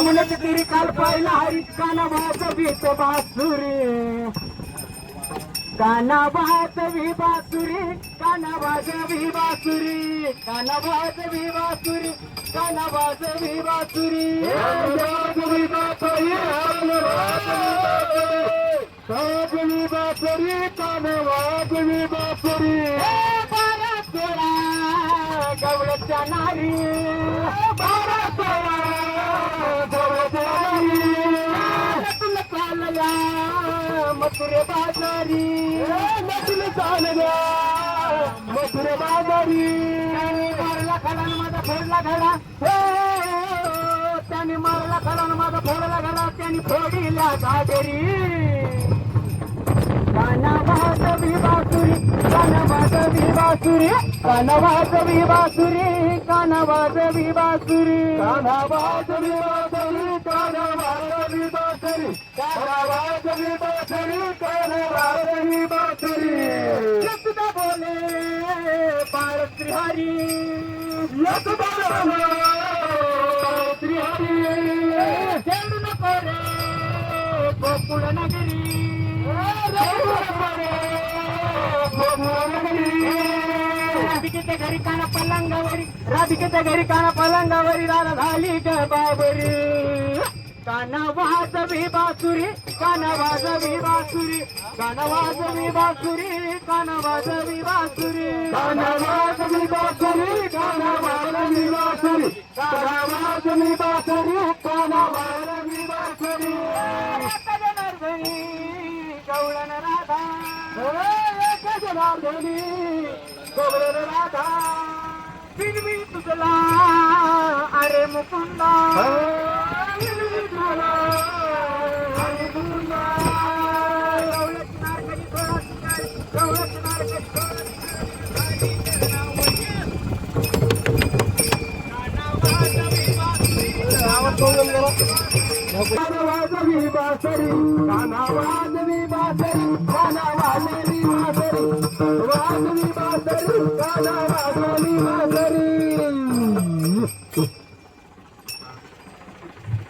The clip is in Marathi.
म्हणत तिरी काल पाहिला हरी. काना भात भीत बासुरी. काना भात भी बासुरी. काना भात भी बासुरी. काना भात भी बासुरी. काना भात भी बासुरी. बासुरी बासुरी बासुरी. काना भात भी बासुरी गवळच्या नारी. बारा बाजारी तुला चालल्या मथुरे बाजारी मारला खाला माझा फोडला घडा. हो त्याने मारला खाला माझा फोडला घडा. त्याने फोडिला गाजरी. कानवाजवी बासुरी कानवाजवी बासुरी कानवाजवी बासुरी कानवाजवी बासुरी. कानवाजवी बासुरी कानवाजवी बासुरी कानवाजवी बासुरी कानवाजवी यशदा बोले बाळ श्रीहरी यशदा बोले श्रीहरी खेळू नको रे गोकुळ नगरी राधिकेच्या घरी काना पलंगावरी राधिकेच्या घरी काना पलंगावरी राधा झाली ग बाबरी. काना वाजवी बासुरी काना वाजवी बासुरी काना वाजवी बासुरी काना वाजवी बासुरी. काना वाजवी बासुरी काना वाजवी बासुरी काना वाजवी बासुरी काना वाजवी बासुरी. जनार्दनी गवळण राधा जनार्दनी राधा तुझला अरे मुकुंदा. वाजवी बासरी काना वाजवी बासरी काना वाजवी बासरी वाजवी बासरी काना वाजवी बासरी